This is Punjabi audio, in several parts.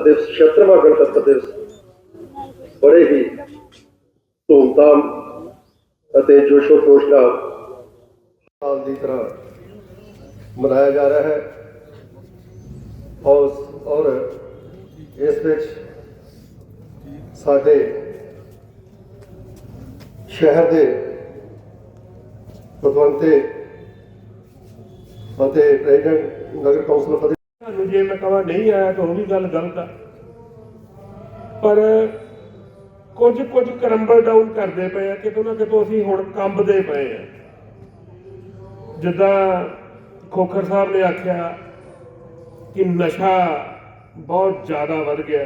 ਗਣਤੰਤਰ ਦਿਵਸ 76ਵਾਂ ਗਣਤੰਤਰ ਦਿਵਸ ਬੜੇ ਹੀ ਧੂਮਧਾਮ ਅਤੇ ਜੋਸ਼ੋ ਖਰੋਸ਼ ਨਾਲ ਸਾਲ ਦੀ ਤਰ੍ਹਾਂ ਮਨਾਇਆ ਜਾ ਰਿਹਾ ਹੈ। ਔਰ ਔਰ ਇਸ ਵਿੱਚ ਸਾਡੇ ਸ਼ਹਿਰ ਦੇ ਪਤਵੰਤੇ ਅਤੇ ਪ੍ਰੈਜ਼ੀਡੈਂਟ ਨਗਰ ਕੌਂਸਲ ਤੁਹਾਨੂੰ ਜੇ ਮੈਂ ਕਹਾਂ ਨਹੀਂ ਆਇਆ ਤਾਂ ਉਹ ਵੀ ਗੱਲ ਗਲਤ ਆ ਪਰ ਕੁਝ ਕੁਝ ਕਰੰਬਲ ਡਾਊਨ ਕਰਦੇ ਪਏ ਆ ਕਿਤੋਂ ਨਾ ਕਿਤੋਂ ਅਸੀਂ ਹੁਣ ਕੰਬਦੇ ਪਏ ਆ ਜਿੱਦਾਂ ਖੋਖਰ ਸਾਹਿਬ ਨੇ ਆਖਿਆ ਕਿ ਨਸ਼ਾ ਬਹੁਤ ਜ਼ਿਆਦਾ ਵੱਧ ਗਿਆ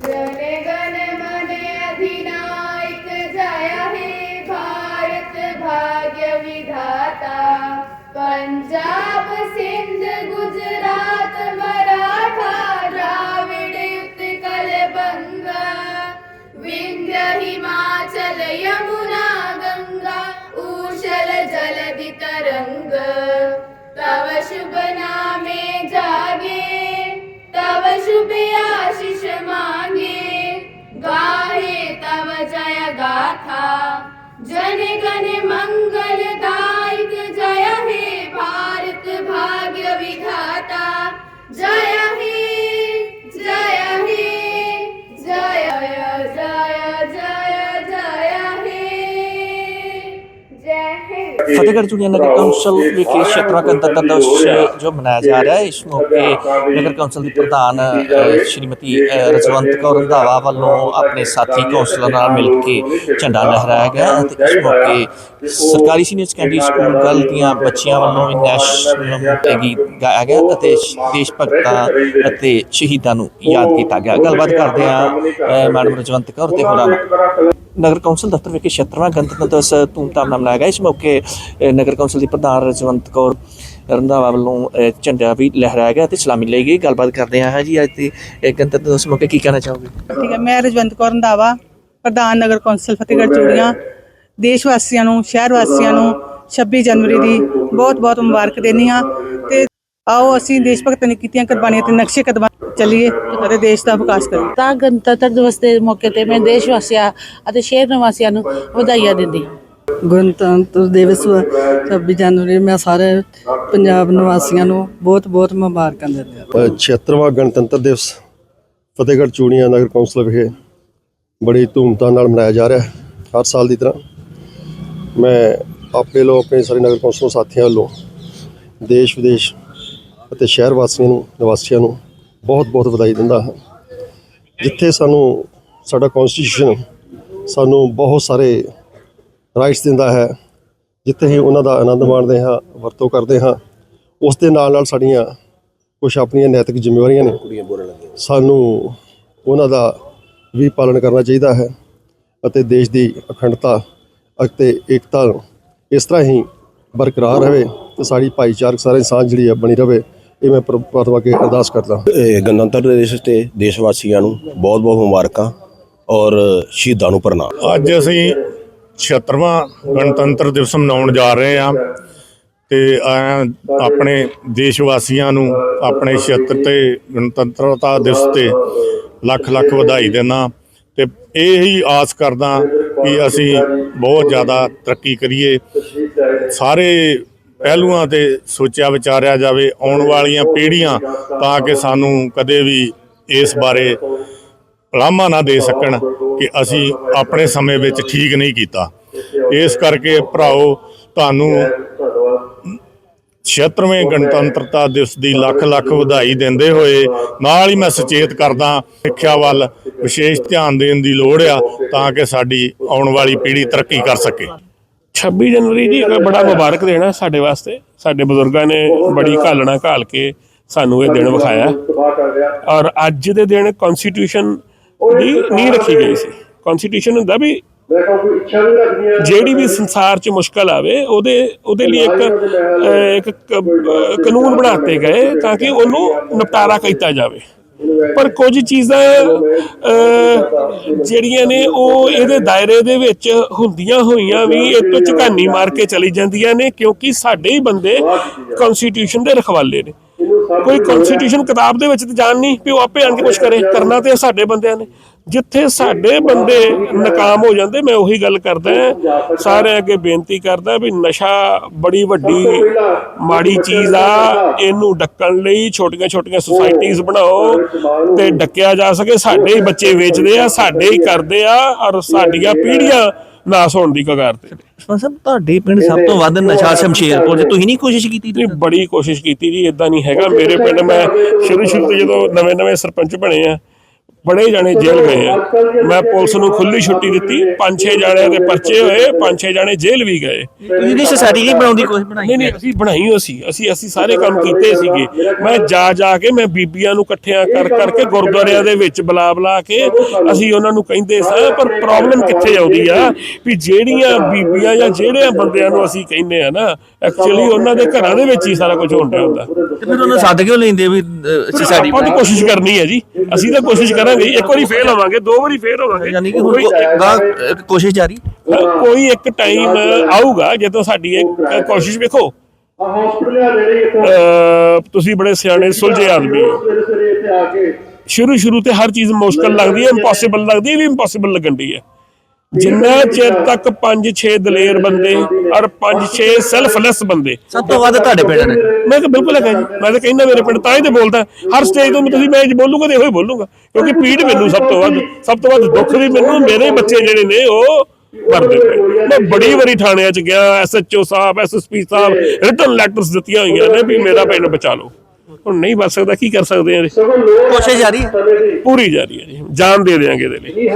ਜਨੇ ਗਨ ਮਨੇ ਅਧਿਨਾਇਕ ਜਾਇਆ ਹੈ ਭਾਰਤ ਭਾਗਯ ਵਿਧਾਤਾ पंजाब सिंध गुजरात मराठा द्राविड उत्कल बंगा विंध्य हिमाचल यमुना गंगा ऊषल जलधि तरंग तव शुभ नामे जागे तव शुभ आशीष मांगे। गाहे तव जय गाथा जन गण मंगल ਫਤਿਹਗੜ੍ਹ ਚੂੜੀਆਂ ਨਗਰ ਕੌਂਸਲ ਵਿਖੇ 76ਵਾਂ ਗਣਤੰਤਰ ਦਿਵਸ ਜੋ ਮਨਾਇਆ ਜਾ ਰਿਹਾ ਹੈ ਇਸ ਮੌਕੇ ਨਗਰ ਕੌਂਸਲ ਦੀ ਪ੍ਰਧਾਨ ਸ਼੍ਰੀਮਤੀ ਰਜਵੰਤ ਕੌਰ ਰੰਧਾਵਾ ਵੱਲੋਂ ਆਪਣੇ ਸਾਥੀ ਕੌਂਸਲਰਾਂ ਨਾਲ ਮਿਲ ਕੇ ਝੰਡਾ ਲਹਿਰਾਇਆ ਗਿਆ ਅਤੇ ਇਸ ਮੌਕੇ ਸਰਕਾਰੀ ਸੀਨੀਅਰ ਸੈਕੰਡਰੀ ਸਕੂਲ ਗੱਲ ਦੀਆਂ ਬੱਚੀਆਂ ਵੱਲੋਂ ਵੀ ਨੈਸ਼ਨਲ ਗੀਤ ਗਾਇਆ ਗਿਆ ਅਤੇ ਦੇਸ਼ ਭਗਤਾਂ ਅਤੇ ਸ਼ਹੀਦਾਂ ਨੂੰ ਯਾਦ ਕੀਤਾ ਗਿਆ। ਗੱਲਬਾਤ ਕਰਦੇ ਆ ਮੈਡਮ ਰਜਵੰਤ ਕੌਰ ਤੇ ਹੋਰਾਂ ਨਾਲ ਨਗਰ ਕੌਂਸਲ ਦਫ਼ਤਰ ਵਿਖੇ 76ਵਾਂ ਗਣਤੰਤਰ ਦਿਵਸ ਧੂਮਧਾਮ ਨਾਲ ਮਨਾਇਆ ਗਿਆ। ਇਸ ਮੌਕੇ ਨਗਰ ਕੌਂਸਲ ਦੀ ਪ੍ਰਧਾਨ ਰਜਵੰਤ ਕੌਰ ਰੰਧਾਵਾ ਵੱਲੋਂ ਝੰਡਾ ਵੀ ਲਹਿਰਾਇਆ ਗਿਆ ਤੇ ਸਲਾਮੀ ਲਈ ਗਈ। ਗੱਲਬਾਤ ਕਰਦੇ ਹਾਂ ਜੀ ਅੱਜ ਦੀ ਗਣਤੰਤਰ ਦਿਵਸ ਮੌਕੇ ਕੀ ਕਹਿਣਾ ਚਾਹੋਗੇ? ਠੀਕ ਹੈ ਮੈਂ ਰਜਵੰਤ ਕੌਰ ਰੰਧਾਵਾ ਪ੍ਰਧਾਨ ਨਗਰ ਕੌਂਸਲ ਫਤਿਹਗੜ੍ਹ ਚੂੜੀਆਂ। ਦੇਸ਼ ਵਾਸੀਆਂ ਨੂੰ ਸ਼ਹਿਰ ਵਾਸੀਆਂ ਨੂੰ 26 ਜਨਵਰੀ ਦੀ ਬਹੁਤ ਬਹੁਤ ਮੁਬਾਰਕ ਦੇਣੀ ਆ ਤੇ ਆਓ ਅਸੀਂ ਦੇਸ਼ ਭਗਤਾਂ ਨੇ ਕੀਤੀਆਂ ਕੁਰਬਾਨੀਆਂ ਤੇ ਨਕਸ਼ੇ ਕਦਮਾਂ ਚੱਲੀਏ ਅਤੇ ਦੇਸ਼ ਦਾ ਵਿਕਾਸ ਕਰੀਏ। ਤਾਂ ਗਣਤੰਤਰ ਦਿਵਸ ਦੇ ਮੌਕੇ ਤੇ ਮੈਂ ਦੇਸ਼ ਵਾਸੀਆਂ ਅਤੇ ਸ਼ਹਿਰ ਨਿਵਾਸੀਆਂ ਨੂੰ ਵਧਾਈਆਂ ਦਿੰਦੀ। ਗਣਤੰਤਰ ਦਿਵਸ 26 ਜਨਵਰੀ ਮੈਂ ਸਾਰੇ ਪੰਜਾਬ ਨਿਵਾਸੀਆਂ ਨੂੰ ਬਹੁਤ ਬਹੁਤ ਮੁਬਾਰਕਾਂ ਦਿੰਦਾ ਹਾਂ। 76ਵਾਂ ਗਣਤੰਤਰ ਦਿਵਸ ਫਤਿਹਗੜ੍ਹ ਚੂੜੀਆਂ ਨਗਰ ਕੌਂਸਲ ਵਿਖੇ ਬੜੀ ਧੂਮਧਾਮ ਨਾਲ ਮਨਾਇਆ ਜਾ ਰਿਹਾ ਹੈ ਹਰ ਸਾਲ ਦੀ ਤਰ੍ਹਾਂ। ਮੈਂ ਆਪੇ ਲੋ ਆਪਣੇ ਸਾਰੇ ਨਗਰ ਕੌਂਸਲ ਸਾਥੀਆਂ ਵੱਲੋਂ ਦੇਸ਼ ਵਿਦੇਸ਼ ਅਤੇ ਸ਼ਹਿਰ ਵਾਸੀਆਂ ਨੂੰ ਨਿਵਾਸੀਆਂ ਨੂੰ ਬਹੁਤ ਬਹੁਤ ਵਧਾਈ ਦਿੰਦਾ ਹਾਂ। ਜਿੱਥੇ ਸਾਨੂੰ, ਸਾਡਾ ਕਨਸਟੀਟਿਊਸ਼ਨ ਸਾਨੂੰ ਬਹੁਤ ਸਾਰੇ ਰਾਈਟਸ ਦਿੰਦਾ ਹੈ। ਜਿੱਥੇ ਹੀ ਉਹਨਾਂ ਦਾ ਆਨੰਦ ਮਾਣਦੇ ਹਾਂ, ਵਰਤੋਂ ਕਰਦੇ ਹਾਂ, ਉਸ ਦੇ ਨਾਲ ਨਾਲ ਸਾਡੀਆਂ ਕੁਝ ਆਪਣੀਆਂ ਨੈਤਿਕ ਜ਼ਿੰਮੇਵਾਰੀਆਂ ਨੇ, ਸਾਨੂੰ ਉਹਨਾਂ ਦਾ ਵੀ ਪਾਲਣ ਕਰਨਾ ਚਾਹੀਦਾ ਹੈ ਅਤੇ ਦੇਸ਼ ਦੀ ਅਖੰਡਤਾ ਅਤੇ ਏਕਤਾ ਇਸ ਤਰ੍ਹਾਂ ਹੀ ਬਰਕਰਾਰ ਰਹੇ ਤੇ ਸਾਡੀ ਭਾਈਚਾਰਕ ਸਾਰੇ ਸਾਂਝ ਜਿਹੜੀ ਹੈ ਬਣੀ ਰਹੇ। ਇਹ ਮੈਂ ਪਰਮਾਤਮਾ ਅੱਗੇ ਅਰਦਾਸ ਕਰਦਾ ਗਣਤੰਤਰ ਦਿਵਸ ਤੇ ਦੇਸ਼ ਵਾਸੀਆਂ ਨੂੰ ਬਹੁਤ-ਬਹੁਤ ਮੁਬਾਰਕਾਂ ਔਰ ਸ਼ਹੀਦਾਂ ਨੂੰ ਪ੍ਰਣਾਮ। ਅੱਜ ਅਸੀਂ 76ਵਾਂ ਗਣਤੰਤਰ ਦਿਵਸ ਮਨਾਉਣ ਜਾ ਰਹੇ ਹਾਂ ਤੇ ਆਪਣੇ ਦੇਸ਼ ਵਾਸੀਆਂ ਨੂੰ ਆਪਣੇ 76 ਤੇ ਗਣਤੰਤਰਤਾ ਦਿਵਸ ਤੇ ਲੱਖ ਲੱਖ ਵਧਾਈ ਦਿੰਦਾ ਤੇ ਇਹ ਹੀ ਆਸ ਕਰਦਾ ਕਿ ਅਸੀਂ ਬਹੁਤ ਜ਼ਿਆਦਾ ਤਰੱਕੀ ਕਰੀਏ। ਸਾਰੇ ਪਹਿਲੂਆਂ ਤੇ ਸੋਚਿਆ ਵਿਚਾਰਿਆ ਜਾਵੇ, ਆਉਣ ਵਾਲੀਆਂ ਪੀੜ੍ਹੀਆਂ ਤਾਂ ਕਿ ਸਾਨੂੰ ਕਦੇ ਵੀ ਇਸ ਬਾਰੇ ਲਾਮਾ ਨਾ ਦੇ ਸਕਣ ਕਿ ਅਸੀਂ ਆਪਣੇ ਸਮੇਂ ਵਿੱਚ ਠੀਕ ਨਹੀਂ ਕੀਤਾ। ਇਸ ਕਰਕੇ ਭਰਾਓ, ਤੁਹਾਨੂੰ 76ਵੇਂ ਗਣਤੰਤਰਤਾ ਦਿਵਸ ਦੀ ਲੱਖ ਲੱਖ ਵਧਾਈ ਦਿੰਦੇ ਹੋਏ ਨਾਲ ਹੀ ਮੈਂ ਸੁਚੇਤ ਕਰਦਾ, ਸਿੱਖਿਆ ਵੱਲ ਵਿਸ਼ੇਸ਼ ਧਿਆਨ ਦੇਣ ਦੀ ਲੋੜ ਆ ਤਾਂ ਕਿ ਸਾਡੀ ਆਉਣ ਵਾਲੀ ਪੀੜ੍ਹੀ ਤਰੱਕੀ ਕਰ ਸਕੇ। 26 ਜਨਵਰੀ ਜੀ ਇੱਕ ਬੜਾ ਮੁਬਾਰਕ ਹੈ ਸਾਡੇ ਵਾਸਤੇ ਸਾਡੇ ਬਜ਼ੁਰਗਾਂ ਨੇ ਬੜੀ ਘਾਲਣਾ ਘਾਲ ਕੇ ਸਾਨੂੰ ਇਹ ਦਿਨ ਵਿਖਾਇਆ। ਔਰ ਅੱਜ ਦੇ ਦਿਨ ਕਨਸਟੀਟਿਊਸ਼ਨ ਦੀ ਨੀਂਹ ਰੱਖੀ ਗਈ ਸੀ। ਕਨਸਟੀਟਿਊਸ਼ਨ ਹੁੰਦਾ ਵੀ ਜਿਹੜੀ ਵੀ ਸੰਸਾਰ 'ਚ ਮੁਸ਼ਕਲ ਆਵੇ ਉਹਦੇ ਉਹਦੇ ਲਈ ਇੱਕ ਇੱਕ ਕਾਨੂੰਨ ਬਣਾਤੇ ਗਏ ਤਾਂ ਕਿ ਉਹਨੂੰ ਨਿਪਟਾਰਾ ਕੀਤਾ ਜਾਵੇ। ਪਰ ਕੁਝ ਚੀਜ਼ਾਂ ਜਿਹੜੀਆਂ ਨੇ ਉਹ ਇਹਦੇ ਦਾਇਰੇ ਦੇ ਵਿੱਚ ਹੁੰਦੀਆਂ ਹੋਈਆਂ ਵੀ ਇਹ ਤੋਂ ਝਕਾਨੀ ਮਾਰ ਕੇ ਚਲੀ ਜਾਂਦੀਆਂ ਨੇ ਕਿਉਂਕਿ ਸਾਡੇ ਹੀ ਬੰਦੇ ਕਨਸਟੀਟਿਊਸ਼ਨ ਦੇ ਰਖਵਾਲੇ ਨੇ। ਕੋਈ ਕਨਸਟੀਟਿਊਸ਼ਨ ਕਿਤਾਬ ਦੇ ਵਿੱਚ ਤੇ ਜਾਣ ਨਹੀਂ ਵੀ ਉਹ ਆਪੇ ਆਣ ਕੇ ਕੁਝ ਕਰੇ। ਕਰਨਾ ਤੇ ਸਾਡੇ ਬੰਦਿਆਂ ਨੇ। ਜਿੱਥੇ ਸਾਡੇ ਬੰਦੇ ਨਾਕਾਮ ਹੋ ਜਾਂਦੇ ਮੈਂ ਉਹੀ ਗੱਲ ਕਰਦਾ ਸਾਰਿਆਂ ਅੱਗੇ ਬੇਨਤੀ ਕਰਦਾ ਵੀ ਨਸ਼ਾ ਬੜੀ ਵੱਡੀ ਮਾੜੀ ਚੀਜ਼ ਆ। ਇਹਨੂੰ ਡੱਕਣ ਲਈ ਛੋਟੀਆਂ ਛੋਟੀਆਂ ਸੁਸਾਇਟੀਆਂ ਬਣਾਓ ਤੇ ਡੱਕਿਆ ਜਾ ਸਕੇ। ਸਾਡੇ ਹੀ ਬੱਚੇ ਵੇਚਦੇ ਆ ਸਾਡੇ ਹੀ ਕਰਦੇ ਆ ਔਰ ਸਾਡੀਆਂ ਪੀੜ੍ਹੀਆਂ ਨਾਸ ਹੋਣ ਦੀ ਕਗਾਰ ਤੇ। ਸਾਹਿਬ ਤੁਹਾਡੇ ਪਿੰਡ ਸਭ ਤੋਂ ਵੱਧ ਨਸ਼ਾ ਸ਼ਮਸ਼ੇਰਪੁਰ 'ਚ ਤੁਸੀਂ ਨਹੀਂ ਕੋਸ਼ਿਸ਼ ਕੀਤੀ ਨਹੀਂ ਬੜੀ ਕੋਸ਼ਿਸ਼ ਕੀਤੀ ਜੀ ਇਦਾਂ ਨਹੀਂ ਹੈਗਾ। ਮੇਰੇ ਪਿੰਡ ਮੈਂ ਸ਼ੁਰੂ ਸ਼ੁਰੂ ਤੋਂ ਜਦੋਂ ਨਵੇਂ ਨਵੇਂ ਸਰਪੰਚ ਬਣੇ ਆ ਬੜੇ ਜਾਣੇ ਜੇਲ੍ਹ ਗਏ ਆ। ਮੈਂ ਪੁਲਿਸ ਨੂੰ ਖੁੱਲੀ ਛੁੱਟੀ ਦਿੱਤੀ। ਪੰਜ ਛੇ ਜਾਣਿਆਂ ਦੇ ਪਰਚੇ ਹੋਏ ਪੰਜ ਛੇ ਜਾਣੇ ਜੇਲ੍ਹ ਵੀ ਗਏ। ਤੁਸੀਂ ਨਹੀਂ ਸੋਸਾਇਟੀ ਨਹੀਂ ਬਣਾਉਣ ਦੀ ਕੋਸ਼ਿਸ਼ ਬਣਾਈ ਨਹੀਂ ਨਹੀਂ ਅਸੀਂ ਬਣਾਈ ਹੋ ਸੀ। ਅਸੀਂ ਅਸੀਂ ਸਾਰੇ ਕੰਮ ਕੀਤੇ ਸੀਗੇ। ਮੈਂ ਜਾ ਜਾ ਕੇ ਮੈਂ ਬੀਬੀਆਂ ਨੂੰ ਇਕੱਠਿਆਂ ਕਰ ਕਰਕੇ ਗੁਰਦੁਆਰਿਆਂ ਦੇ ਵਿੱਚ ਬੁਲਾ ਬੁਲਾ ਕੇ ਅਸੀਂ ਉਹਨਾਂ ਨੂੰ ਕਹਿੰਦੇ ਸਾਂ ਪਰ ਪ੍ਰੋਬਲਮ ਕਿੱਥੇ ਆਉਂਦੀ ਆ? ਵੀ ਜਿਹੜੀਆਂ ਬੀਬੀਆਂ ਜਾਂ ਜਿਹੜਿਆਂ ਬੰਦਿਆਂ ਨੂੰ ਅਸੀਂ ਕਹਿੰਦੇ ਆ ਨਾ ਐਕਚੁਅਲੀ ਉਹਨਾਂ ਦੇ ਘਰਾਂ ਦੇ ਵਿੱਚ ਹੀ ਸਾਰਾ ਕੁਝ ਹੋਣ ਡਿਆ ਹੁੰਦਾ। ਤੇ ਫਿਰ ਉਹਨਾਂ ਸੱਦ ਕਿਉਂ ਲੈਂਦੇ ਵੀ ਸੋਸਾਇਟੀ ਆਪਾਂ ਤਾਂ ਕੋਸ਼ਿਸ਼ ਕਰਨੀ ਹੈ ਜੀ। ਅਸੀਂ ਤਾਂ ਕੋਸ਼ਿਸ਼ ਕਰਾਂਗੇ ਇੱਕ ਵਾਰੀ ਫੇਲ ਹੋਵਾਂਗੇ ਦੋ ਵਾਰੀ ਫੇਲ ਹੋਵਾਂਗੇ। ਯਾਨੀ ਕਿ ਹੁਣ ਕੋਈ- ਕੋ- ਗਾਂਹ, ਅਹ, ਕੋਸ਼ਿਸ਼ ਜਾਰੀ। ਕੋਈ ਇੱਕ ਟਾਈਮ ਆਊਗਾ ਜਦੋਂ ਸਾਡੀ ਇਹ ਕੋਸ਼ਿਸ਼ ਵੇਖੋ। ਅਹ ਤੁਸੀਂ ਬੜੇ ਸਿਆਣੇ ਸੁਲਝੇ ਆਦਮੀ। ਹੋ ਸ਼ੁਰੂ ਸ਼ੁਰੂ ਤੇ ਹਰ ਚੀਜ਼ ਮੁਸ਼ਕਲ ਲੱਗਦੀ ਹੈ ਇੰਪੋਸੀਬਲ ਲੱਗਦੀ ਹੈ ਇਹ ਵੀ ਇੰਪੋਸੀਬਲ ਲੱਗਣ ਦੀ ਹੈ। ਜਿੰਨਾ ਚਿਰ ਤੱਕ 5-6 ਦਲੇਰ ਬੰਦੇ ਔਰ 5-6 ਸੈਲਫਲੈਸ ਬੰਦੇ। ਸਭ ਤੋਂ ਵੱਧ ਤੁਹਾਡੇ ਪਿੰਡ ਨੇ। ਮੈਂ ਤਾਂ ਬਿਲਕੁਲ ਹੈਗਾ ਜੀ। ਮੈਂ ਤਾਂ ਕਹਿੰਦਾ ਮੇਰੇ ਪਿੰਡ ਤਾਂ ਹੀ ਤੇ ਬੋਲਦਾ। ਹਰ ਸਟੇਜ ਤੋਂ ਤੁਸੀਂ ਮੈਂ ਜੇ ਬੋਲੂਗਾ ਤੇ ਇਹੋ ਹੀ ਬੋਲੂਗਾ। ਕਿਉਂਕਿ ਪੀੜ ਮੈਨੂੰ ਸਭ ਤੋਂ ਵੱਧ ਸਭ ਤੋਂ ਵੱਧ ਦੁੱਖ ਵੀ ਮੈਨੂੰ ਮੇਰੇ ਬੱਚੇ ਜਿਹੜੇ ਨੇ ਉਹ ਮਰਦੇ ਪਏ ਮੈਂ ਬੜੀ ਵਾਰੀ ਥਾਣਿਆਂ 'ਚ ਗਿਆ ਐਸਐਚਓ ਸਾਹਿਬ ਐਸਐਸਪੀ ਸਾਹਿਬ ਰਿਟਨ ਲੈਟਰਸ ਦਿੱਤੀਆਂ ਹੋਈਆਂ ਨੇ ਵੀ ਮੇਰਾ ਪਿੰਡ ਬਚਾ ਲਓ। ਹੁਣ ਨਹੀਂ ਬਚ ਸਕਦਾ ਕੀ ਕਰ ਸਕਦੇ ਆ ਜੀ? ਕੋਸ਼ਿਸ਼ ਜਾਰੀ ਹੈ? ਪੂਰੀ ਜਾਰੀ ਹੈ ਜੀ। ਜਾਨ ਦੇ ਦੇਾਂਗੇ ਇਹਦੇ ਲਈ।